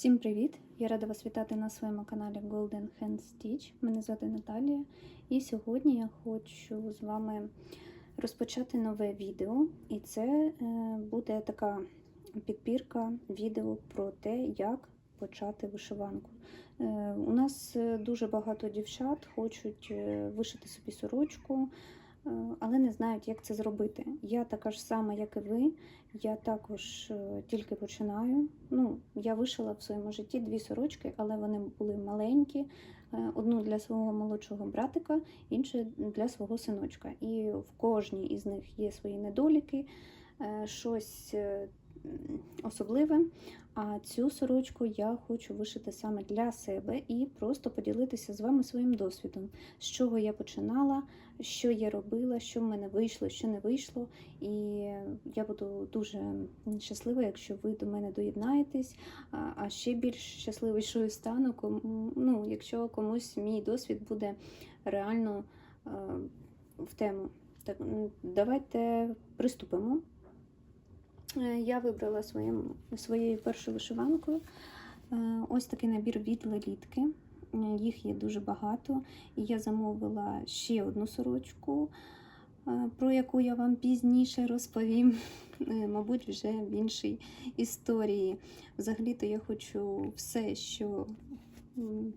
Всім привіт! Я рада вас вітати на своєму каналі Golden Hand Stitch. Мене звати Наталія, і сьогодні я хочу з вами розпочати нове відео. І це е, буде така підбірка відео про те, як почати вишиванку. Е, У нас е, дуже багато дівчат хочуть вишити собі сорочку, але не знають, як це зробити. Я така ж сама, як і ви. Я також е, тільки починаю. Ну, я вишила в своєму житті дві сорочки, але вони були маленькі. Е, Одну для свого молодшого братика, іншу для свого синочка. І в кожній із них є свої недоліки, е, щось особливе. А цю сорочку я хочу вишити саме для себе і просто поділитися з вами своїм досвідом, з чого я починала, що я робила, що в мене вийшло, що не вийшло. І я буду дуже щаслива, якщо ви до мене доєднаєтесь. А- ще більш щасливішою стану, ну, якщо комусь мій досвід буде реально в тему. Так, давайте приступимо. Е, Я вибрала своїм, своєю першою вишиванкою е, ось такий набір від лелітки. Їх є дуже багато. І я замовила ще одну сорочку, е, про яку я вам пізніше розповім, е, мабуть, вже в іншій історії. Взагалі-то я хочу все, що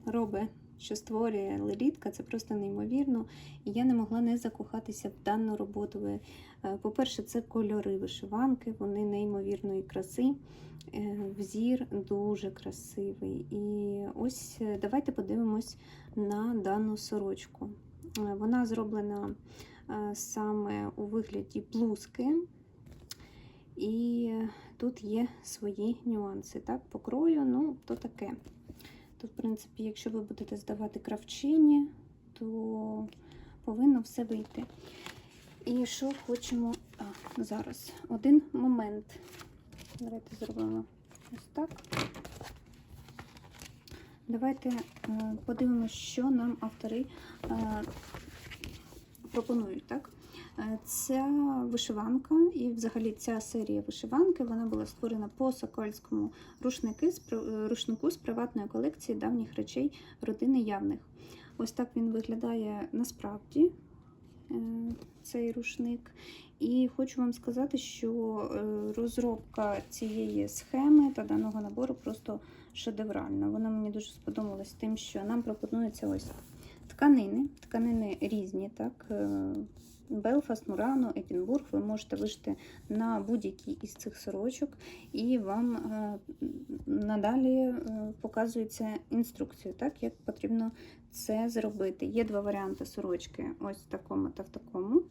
робить, що створює лелітка, це просто неймовірно. І я не могла не закохатися в дану роботу. Е, По-перше, це кольори вишиванки, вони неймовірної краси. Е, Взір дуже красивий. І ось е, давайте подивимось на дану сорочку. Вона зроблена саме у вигляді блузки. І тут є свої нюанси. Так, по ну, то таке. Тут, в принципі, якщо ви будете здавати кравчині, то повинно все вийти. І що хочемо а, зараз? Один момент. Давайте зробимо ось так. Давайте е, подивимося, що нам автори е, пропонують. Так? Е, Ця вишиванка і взагалі ця серія вишиванки вона була створена по сокольському рушники, з е, рушнику з приватної колекції давніх речей родини явних. Ось так він виглядає насправді е, цей рушник. І хочу вам сказати, що розробка цієї схеми та даного набору просто шедевральна. Вона мені дуже сподобалась тим, що нам пропонуються ось тканини. Тканини різні, так. е, Белфаст, Мурано, Едінбург ви можете вишити на будь-якій із цих сорочок, і вам е, надалі е, показується інструкція, так, як потрібно це зробити. Є два варіанти сорочки: ось в такому та в такому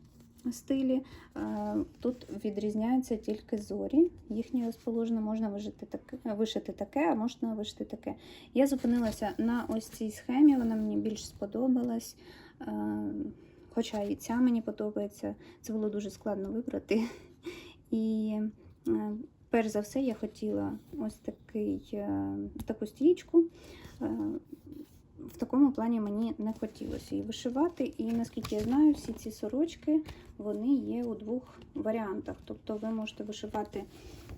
стилі. Е, Тут відрізняються тільки зорі. Їхнє розположення можна вишити таке, вишити таке, а можна вишити таке. Я зупинилася на ось цій схемі, вона мені більш сподобалась. Е, Хоча і ця мені подобається, це було дуже складно вибрати. І е, перш за все я хотіла ось такий, таку стічку. В такому плані мені не хотілося її вишивати. І наскільки я знаю, всі ці сорочки вони є у двох варіантах. Тобто ви можете вишивати,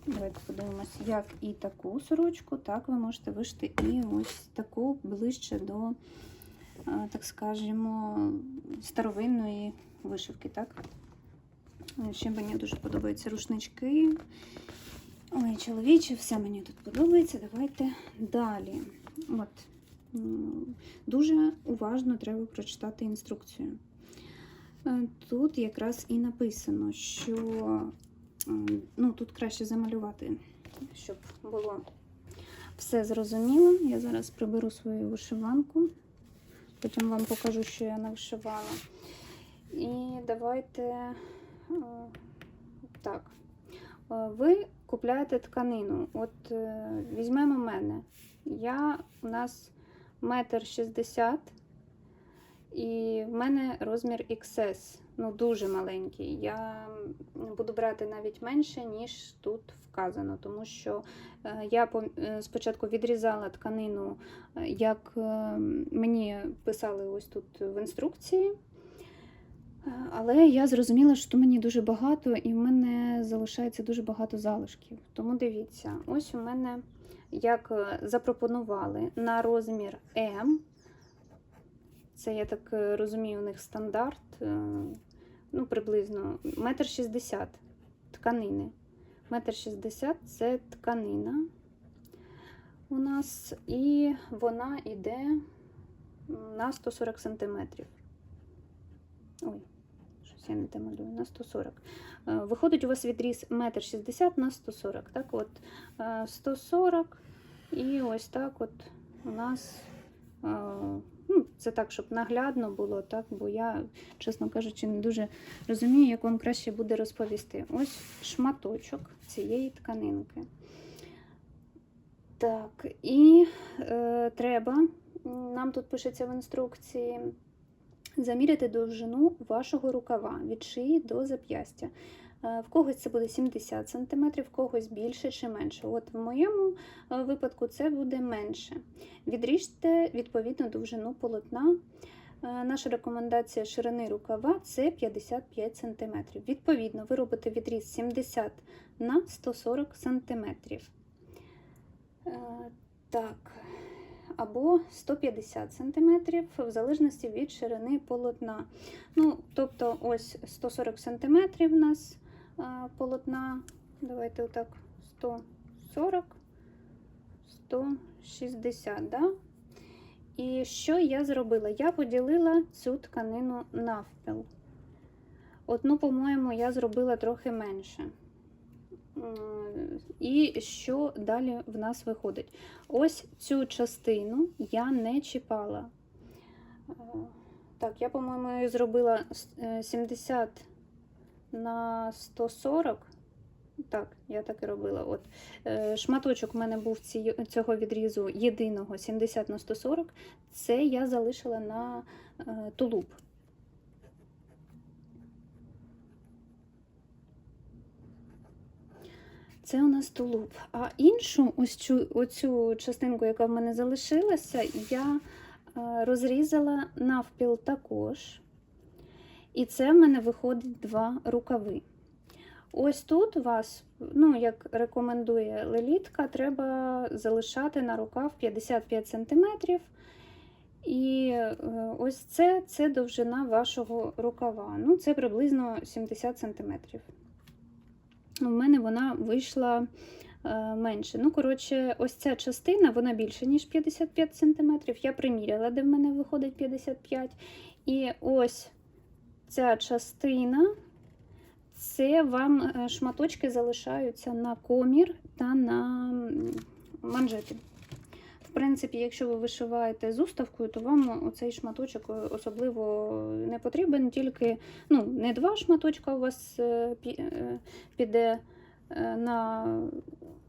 давайте подивимось, як і таку сорочку, так ви можете вишити і ось таку ближче до, е, так скажемо, старовинної вишивки. так? Ще мені дуже подобаються рушнички. Ой, чоловіче, все мені тут подобається. Давайте далі. От. М, Дуже уважно треба прочитати інструкцію. Е, Тут якраз і написано, що ну, тут краще замалювати, щоб було все зрозуміло. Я зараз приберу свою вишиванку, потім вам покажу, що я навишивала. І давайте е, так. Е, Ви купляєте тканину. От е, візьмемо мене. Я у нас метр шістдесят, і в мене розмір XS, ну дуже маленький. Я буду брати навіть менше, ніж тут вказано, тому що е, я е, спочатку відрізала тканину, е, як мені писали ось тут в інструкції. Але я зрозуміла, що мені дуже багато, і в мене залишається дуже багато залишків. Тому дивіться, ось у мене як е, запропонували, на розмір М. Це, я так е, розумію, у них стандарт, е, ну, приблизно метр шістдесят тканини. Метр шістдесят це тканина у нас, і вона йде на 140 сантиметрів. Ой, я не те на 140. Е, Виходить у вас відріз 1,60 м на 140. Так от, е, 140 і ось так от у нас. е, Ну, це так, щоб наглядно було, так, бо я, чесно кажучи, не дуже розумію, як вам краще буде розповісти. Ось шматочок цієї тканинки. Так, і е, треба, нам тут пишеться в інструкції, заміряти довжину вашого рукава від шиї до зап'ястя. Е, В когось це буде 70 см, в когось більше чи менше. От в моєму е, випадку це буде менше. Відріжте відповідно довжину полотна. Е, Наша рекомендація ширини рукава це 55 см. Відповідно, ви робите відріз 70 на 140 см. Так, або 150 см, в залежності від ширини полотна. Ну, тобто, ось 140 см у нас полотна. Давайте отак 140, 160, да? І що я зробила? Я поділила цю тканину навпіл. Одну, по-моєму, я зробила трохи менше. М, І що далі в нас виходить? Ось цю частину я не чіпала. Е, Так, я, по-моєму, зробила е, 70 на 140. Так, я так і робила. От. е, Шматочок у мене був цього відрізу єдиного 70 на 140. Це я залишила на е, тулуб. Це у нас тулуб. А іншу, ось цю, оцю частинку, яка в мене залишилася, я е, розрізала навпіл також. І це в мене виходить два рукави. Ось тут у вас, ну, як рекомендує лелітка, треба залишати на рукав 55 см. І е, ось це, це довжина вашого рукава. Ну, це приблизно 70 см. У мене вона вийшла е, менше. Ну, коротше, ось ця частина вона більше, ніж 55 см. Я приміряла, де в мене виходить 55 І ось ця частина, це вам е, шматочки залишаються на комір та на манжеті. В принципі, якщо ви вишиваєте з уставкою, то вам оцей шматочок е, особливо не потрібен, тільки ну, не два шматочка у вас е, е, піде на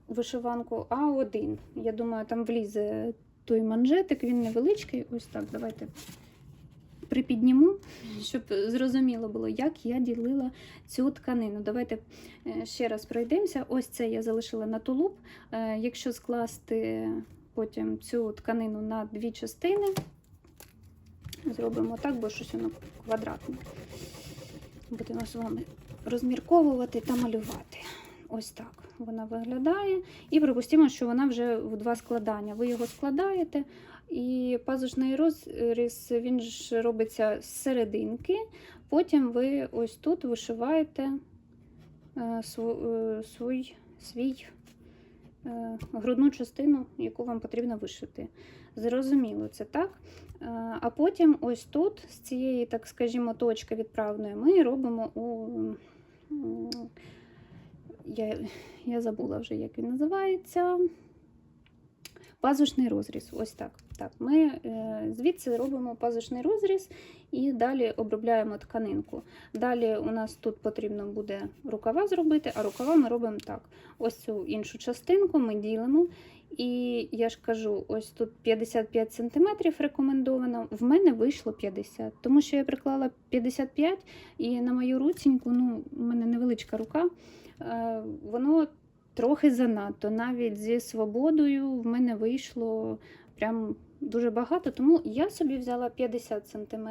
вишиванку, а один. Я думаю, там влізе той манжетик, він невеличкий. Ось так, давайте припідніму, щоб зрозуміло було, як я ділила цю тканину. Давайте ще раз пройдемося. Ось це я залишила на тулуб. Якщо скласти потім цю тканину на дві частини, зробимо так, бо щось воно квадратне. Будемо з вами розмірковувати та малювати. Ось так вона виглядає. І припустимо, що вона вже в два складання. Ви його складаєте, і пазушний розріз він ж робиться з серединки. Потім ви ось тут вишиваєте е, е, свій, свій грудну частину, яку вам потрібно вишити. Зрозуміло, це так. Е, А потім ось тут, з цієї, так скажімо, точки відправної, ми робимо у. Я, я забула вже, як він називається. Пазушний розріз. Ось так. Так. Ми е, звідси робимо пазушний розріз і далі обробляємо тканинку. Далі у нас тут потрібно буде рукава зробити, а рукава ми робимо так. Ось цю іншу частинку ми ділимо. І я ж кажу, ось тут 55 см рекомендовано. В мене вийшло 50, тому що я приклала 55 і на мою руціньку, ну, у мене невеличка рука, е, воно трохи занадто. Навіть зі свободою в мене вийшло прям дуже багато, тому я собі взяла 50 см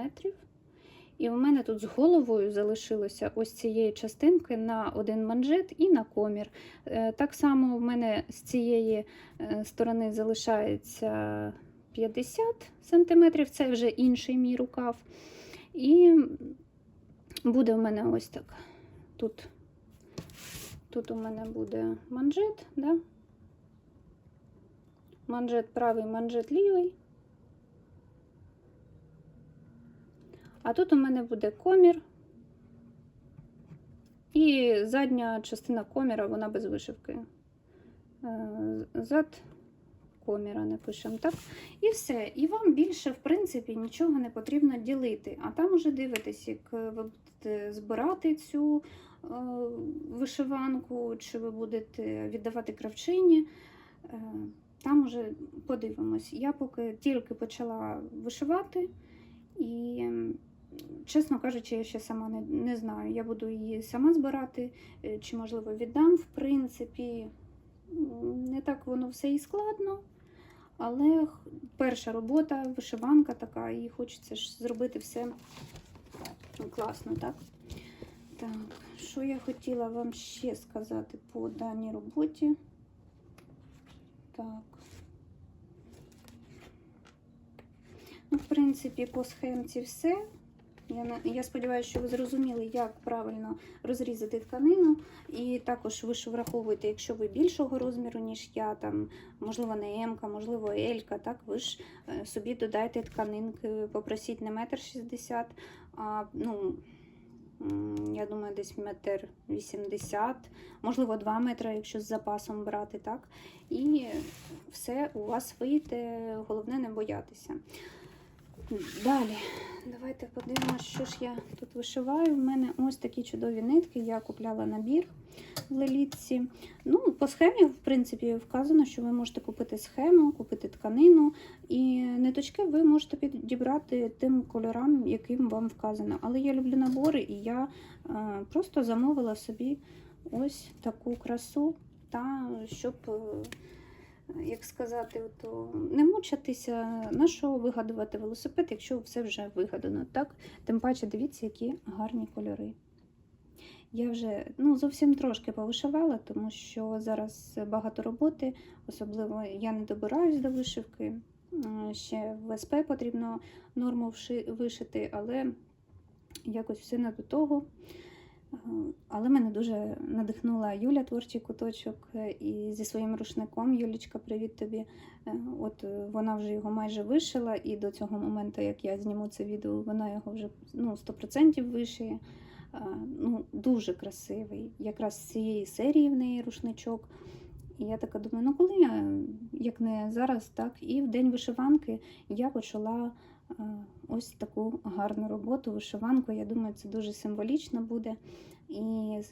І у мене тут з головою залишилося ось цієї частинки на один манжет і на комір. Е, Так само в мене з цієї е, сторони залишається 50 см, це вже інший мій рукав. І буде у мене ось так. Тут, тут у мене буде манжет, да? Манжет правий, манжет лівий. А тут у мене буде комір. І задня частина коміра, вона без вишивки. Е, Зад коміра не пишемо, так? І все. І вам більше, в принципі, нічого не потрібно ділити. А там уже дивитесь, як ви будете збирати цю е, вишиванку, чи ви будете віддавати кравчині. Там уже подивимось. Я поки тільки почала вишивати, і, чесно кажучи, я ще сама не, не знаю. Я буду її сама збирати, е, чи, можливо, віддам. В принципі, не так воно все і складно. Але перша робота, вишиванка така, і хочеться ж зробити все класно, так? Так, що я хотіла вам ще сказати по даній роботі? Так. Ну, в принципі, по схемці все. Я, я сподіваюся, що ви зрозуміли, як правильно розрізати тканину. І також ви ж враховуєте, якщо ви більшого розміру, ніж я, там, можливо, не М, можливо, L, так ви ж е, собі додайте тканинки, попросіть не метр шістдесят, а ну, я думаю, десь метр вісімдесят, можливо, 2 метри, якщо з запасом брати, так? І все у вас вийде, головне не боятися. Далі, давайте подивимося, що ж я тут вишиваю. У мене ось такі чудові нитки. Я купляла набір в лелітці. Ну, по схемі, в принципі, вказано, що ви можете купити схему, купити тканину, і ниточки ви можете підібрати тим кольорам, яким вам вказано. Але я люблю набори, і я е, просто замовила собі ось таку красу, та щоб. Як сказати, то не мучатися, на що вигадувати велосипед, якщо все вже вигадано. Так? Тим паче, дивіться, які гарні кольори. Я вже ну, зовсім трошки повишивала, тому що зараз багато роботи, особливо я не добираюсь до вишивки. Ще в СП потрібно норму вишити, але якось все не до того. Але мене дуже надихнула Юля творчий куточок е, і зі своїм рушником. Юлічка, привіт тобі. Е, От е, вона вже його майже вишила, і до цього моменту, як я зніму це відео, вона його вже ну, 100% вишиє. Ну, дуже красивий. Якраз з цієї серії в неї рушничок. І я така думаю, ну коли я, як не зараз, так і в день вишиванки я почала ось таку гарну роботу, вишиванку. Я думаю, це дуже символічно буде. І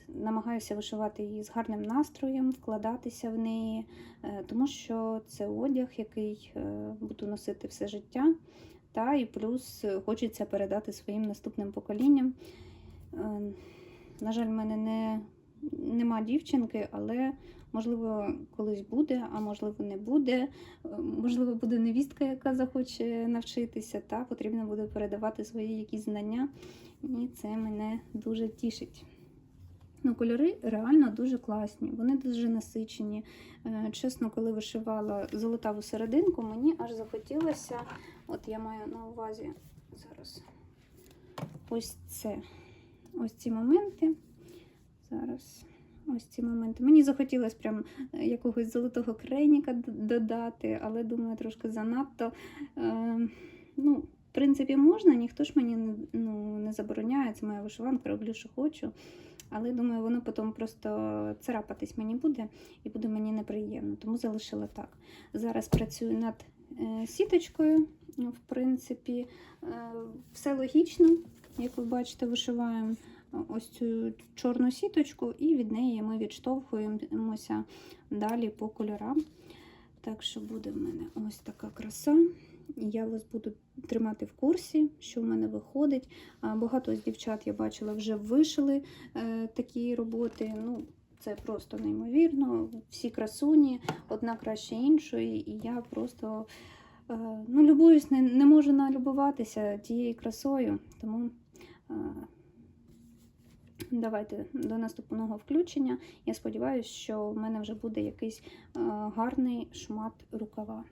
намагаюся вишивати її з гарним настроєм, вкладатися в неї, е, тому що це одяг, який е, буду носити все життя. Та і плюс е, хочеться передати своїм наступним поколінням. Е, На жаль, в мене не, нема дівчинки, але можливо колись буде, а можливо не буде. Е, Можливо, буде невістка, яка захоче навчитися, та потрібно буде передавати свої якісь знання, і це мене дуже тішить. Ну, кольори реально дуже класні, вони дуже насичені. Е, Чесно, коли вишивала золотаву серединку, мені аж захотілося, от я маю на увазі зараз ось це. Ось ці моменти. Зараз ось ці моменти. Мені захотілося прям е, якогось золотого крейніка додати, але думаю, трошки занадто. Е, ну, в принципі, можна, ніхто ж мені ну, не забороняє. Це моя вишиванка, роблю, що хочу. Але думаю, воно потім просто царапатись мені буде і буде мені неприємно, тому залишила так. Зараз працюю над е, сіточкою. В принципі, все логічно. Як ви бачите, вишиваємо ось цю чорну сіточку, і від неї ми відштовхуємося далі по кольорам. Так що буде в мене ось така краса. Я вас буду тримати в курсі, що в мене виходить. Багато з дівчат я бачила вже вишили е, такі роботи. Ну, це просто неймовірно. Всі красуні, одна краще іншої, і я просто е, ну, любуюсь, не, не можу налюбуватися тією красою. Тому Е, Давайте до наступного включення. Я сподіваюся, що в мене вже буде якийсь е, гарний шмат рукава.